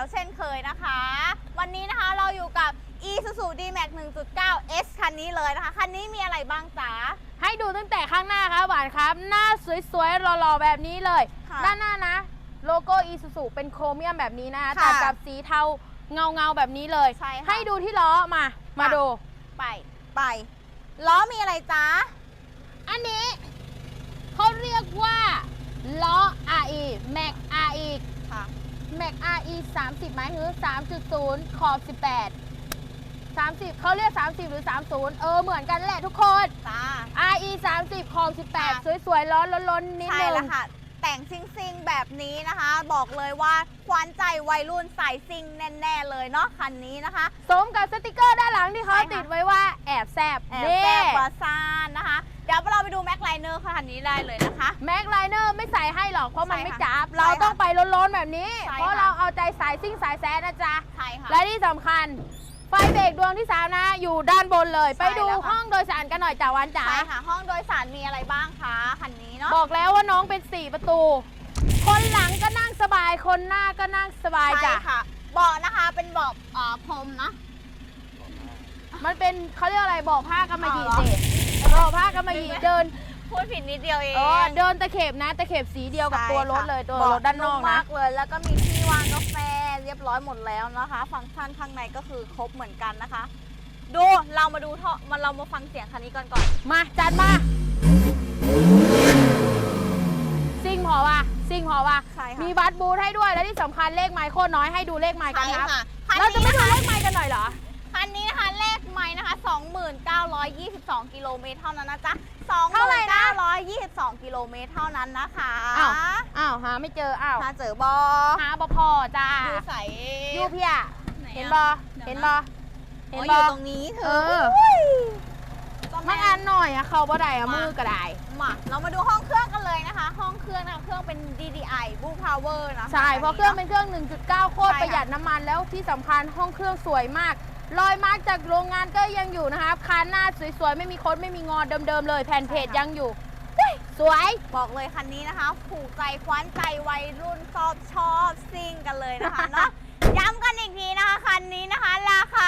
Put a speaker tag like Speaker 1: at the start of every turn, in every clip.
Speaker 1: ยว
Speaker 2: เช่นเคยนะคะ วันนี้นะคะเราอยู่กับ Isuzu D-Max 1.9 S คันนี้เลยนะคะ คันนี้มีอะไรบ้างจ๊ะ
Speaker 1: ให้ดูตั้งแต่ข้างหน้าครับหวานครับ หน้าสวยๆหล่อๆแบบนี้เลย
Speaker 2: ค่ะ
Speaker 1: ด้านหน้านะ โลโก้อีซูซูเป็นโครเมียมแบบนี้นะคะ
Speaker 2: ค่ะ
Speaker 1: ตัดกับสีเทาเงาเงาๆแบบนี้เลย
Speaker 2: ใช่ค่ะ
Speaker 1: ให้ดูที่ล้อมามาดู
Speaker 2: ไปไปล้อมีอะไรจ๊ะ
Speaker 1: อันนี้เขาเรียกว่าล้อ RE Max RE
Speaker 2: ค่ะ
Speaker 1: Max RE 30 ไหมหรือ 3.0 ขอบ 18 30 เขาเรียก 30 หรือ 30 เออ เหมือนกันแหละทุกคน
Speaker 2: จ้า
Speaker 1: RE 30 ขอบ
Speaker 2: ค่ะ
Speaker 1: 18 สวยๆล้อล้นๆนิด
Speaker 2: ใช่
Speaker 1: นึง
Speaker 2: แล้วค่ะ แต่งซิงซิงๆแบบนี้นะคะ บอกเลยว่าควันใจวัยรุ่นสายซิงแน่ ๆ เลยเนาะคันนี้นะคะ
Speaker 1: สมกับสติกเกอร์ด้านหลังที่เขา
Speaker 2: ใช่ค่ะ
Speaker 1: ติดไว้ว่าแอบแซบ
Speaker 2: แอบแซบวาซา แม็กไลเนอร์คันนี้ได้เลยนะคะ
Speaker 1: แม็กไลเนอร์ไม่ใส่ให้หรอกเพราะมัน
Speaker 2: ใช่
Speaker 1: ไม่
Speaker 2: ค่ะ
Speaker 1: จับ
Speaker 2: ใช่
Speaker 1: เรา
Speaker 2: ค่ะ
Speaker 1: ต้องไปล้นๆแบบนี้
Speaker 2: ใช่
Speaker 1: เพราะ
Speaker 2: ค่ะ
Speaker 1: เราเอาใจสายซิ่งสายแซดนะจ๊ะ
Speaker 2: ใช่ค่ะ
Speaker 1: และที่สำคัญ ไฟเบรกดวงที่สามนะอยู่ด้านบนเลย
Speaker 2: ใช่
Speaker 1: ไปดู
Speaker 2: แล้วค่ะ
Speaker 1: ห้องโดยสารกันหน่อยจ้าวันจ๋า
Speaker 2: ใช่ค่ะ ห้องโดยสารมีอะไรบ้างคะคันนี้เนาะ
Speaker 1: บอกแล้วว่าน้องเป็น 4 ประตู คนหลังก็นั่งสบาย คนหน้าก็นั่งสบายจ้ะ
Speaker 2: ใช่ค่ะ เบาะนะคะเป็นเบาะเอ่อพรมนะ
Speaker 1: มันเป็นเขาเรียกอะไรบอกผ้ากำมะหยี่
Speaker 2: อ๋อ
Speaker 1: เจบอก ผ้ากำมะหยี่
Speaker 2: นึกไม่
Speaker 1: เดิน
Speaker 2: พูดผิดนิดเดียวเอง
Speaker 1: เออเดินตะเข็บนะตะเข็บสีเดียวกับตัวรถเลยตัวรถด้านนอก
Speaker 2: เบา
Speaker 1: นะ
Speaker 2: มากเลย แล้วก็มีที่วางกาแฟเรียบร้อยหมดแล้วนะคะ ฟังก์ชันข้างในก็คือครบเหมือนกันนะคะ ดูเรามาดูท่อมาเรามาฟังเสียงคันนี้ก่อนก่อน
Speaker 1: มาจัดมาซิ่งพอวะซิ่งพอวะ
Speaker 2: ใช่ค่ะ
Speaker 1: มีบัตรบูธให้ด้วยและที่สำคัญเลขไมค์โคตรน้อยให้ดูเลขไมค์กัน
Speaker 2: ใช่
Speaker 1: ครับ
Speaker 2: ค่ะคัน
Speaker 1: เราจะ
Speaker 2: นี้
Speaker 1: ไม่
Speaker 2: นะ
Speaker 1: ดู
Speaker 2: คะ
Speaker 1: เลขไมค์กันหน่อยเหรอ
Speaker 2: นะคะ 2922 กิโลเมตรเท่านั้นนะจ๊ะ
Speaker 1: เท่าไหร่นะ
Speaker 2: 2922 กิโลเมตรเท่านั้นนะคะ
Speaker 1: อ้าวอ้าวหาไม่เจออ้าว
Speaker 2: หาเจอบอ
Speaker 1: หาบพอจ้า
Speaker 2: ดูใส
Speaker 1: ยูเพีย
Speaker 2: ไหนอะ
Speaker 1: เห็นบอ
Speaker 2: เดี๋ยวนะ
Speaker 1: เห็นบอเห็น
Speaker 2: อ๋อบอ
Speaker 1: อยู่
Speaker 2: ตรงนี้เธ
Speaker 1: เอ
Speaker 2: อ
Speaker 1: อ
Speaker 2: อุ้ยก็
Speaker 1: มา
Speaker 2: แม่
Speaker 1: งานหน่อยอะเขาบ่ได้อะ
Speaker 2: มามื
Speaker 1: มือก็ได้
Speaker 2: มาเรามาดูห้องเครื่องกันเลยนะคะ ห้องเครื่องนะคะเครื่องเป็น DDI Blue Power นะคะ
Speaker 1: ใช่เพราะเครื่อง
Speaker 2: น
Speaker 1: เป็นเครื่อง 1.9 โคตร
Speaker 2: ใช่ค่ะ
Speaker 1: ประหยัดน้ำมันแล้วที่สำคัญห้องเครื่องสวยมาก รอยมาร์กจากโรงงานก็ยังอยู่นะคะคานหน้าสวยๆ ไม่มีคดไม่มีงอเดิมๆเลยแผ่นเพจยังอยู่เฮ้ยสวย
Speaker 2: บอกเลยคันนี้นะคะ ผูกใจคว้านใจวัยรุ่นชอบชอบซิ่งกันเลยนะคะเนาะ ย้ำกันอีกทีนะคะคันนี้นะคะ ราคา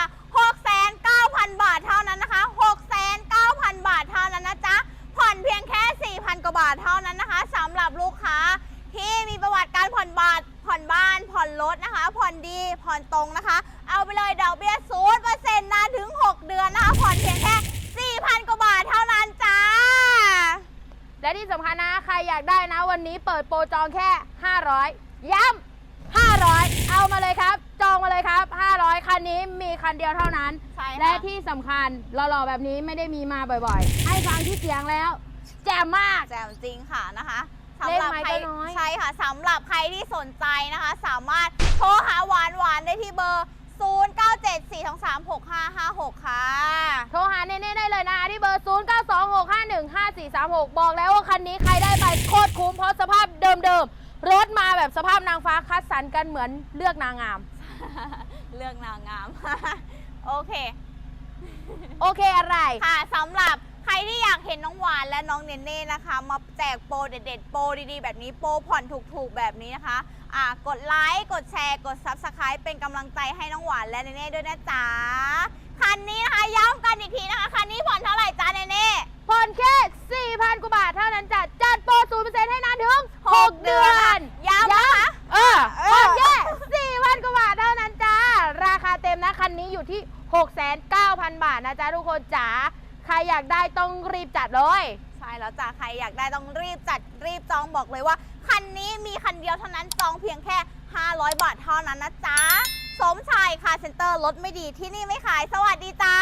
Speaker 2: 6,900 บาทเท่านั้นนะคะ 6,900 บาทเท่านั้นนะจ๊ะ ผ่อนเพียงแค่ 4,000 กว่าบาทเท่านั้นนะคะสำหรับลูกค้าที่มีประวัติการผ่อนบาทผ่อนบ้าน ผ่อนรถนะคะ ผ่อนดีผ่อนตรงนะคะเอา ไปเลยดอกเบี้ยศูนย์เปอร์เซ็นต์นานถึง 6 เดือนนะคะผ่อนเพียงแค่ 4,000 กว่าบาทเท่านั้นจ้า
Speaker 1: และที่สำคัญนะ ใครอยากได้นะวันนี้เปิดโปรจองแค่ 500 ย้ำ500 เอามาเลยครับ จองมาเลยครับ 500 คันนี้มีคันเดียวเท่านั้น
Speaker 2: ใช่ค่ะ
Speaker 1: และที่สำคัญหล่อๆแบบนี้ไม่ได้มีมาบ่อยๆ ให้ฟังที่เสียงแล้ว แจ่มมาก
Speaker 2: แจ่มจริงค่ะนะคะ
Speaker 1: เลข
Speaker 2: สำหรับ
Speaker 1: ไมค์
Speaker 2: ใคร
Speaker 1: ก็น้อย
Speaker 2: ใช่ค่ะสำหรับใครที่สนใจนะคะ สามารถโทรหาหวานหวานได้ที่เบอร์ 0974236556 ค่ะ
Speaker 1: โทรหาเน่ๆได้เลยนะที่เบอร์ 0926515436 บอกแล้วว่าคันนี้ใครได้ไปโคตรคุ้มเพราะสภาพเดิมๆ รถมาแบบสภาพนางฟ้าคัดสรรกันเหมือนเลือกนางงาม
Speaker 2: เลือกนางงาม โอเค
Speaker 1: โอเคอะไร
Speaker 2: ค่ะสำหรับใค รที่อยากเห็นน้องหวานและน้องเนเน่นะคะ มาแจกโปรเด็ดๆโปรดีๆ แบบนี้โปรผ่อนถูกๆ แบบนี้นะคะอ่ากดไลค์กดแชร์กด Subscribe เป็นกำลังใจให้น้องหวานและเนเน่ด้วยนะจ๊ะคันนี้นะคะย้ำกันอีกทีนะคะคันนี้ผ่อนเท่าไหร่จ๊ะเนเน่
Speaker 1: ผ่อนแค่4,000กว่าบาทเท่านั้นจัดจัดโปร0%ให้นานถึง6 เดือน
Speaker 2: ย้ำนะคะ
Speaker 1: เออ
Speaker 2: เออ
Speaker 1: ผ่อนแค่4,000กว่าบาทเท่านั้นจ้าราคาเต็มนะคันนี้อยู่ที่ 6,900บาทนะจ๊ะทุกคนจ๋า ใครอยากได้ต้องรีบจัดเลย
Speaker 2: ใช่แล้วจ้ะใครอยากได้ต้องรีบจัดรีบจองบอกเลยว่า คันนี้มีคันเดียวเท่านั้นจองเพียงแค่ 500 บาทเท่านั้นนะจ๊ะสมชายคาเซ็นเตอร์รถไม่ดีที่นี่ไม่ขายสวัสดีจ้า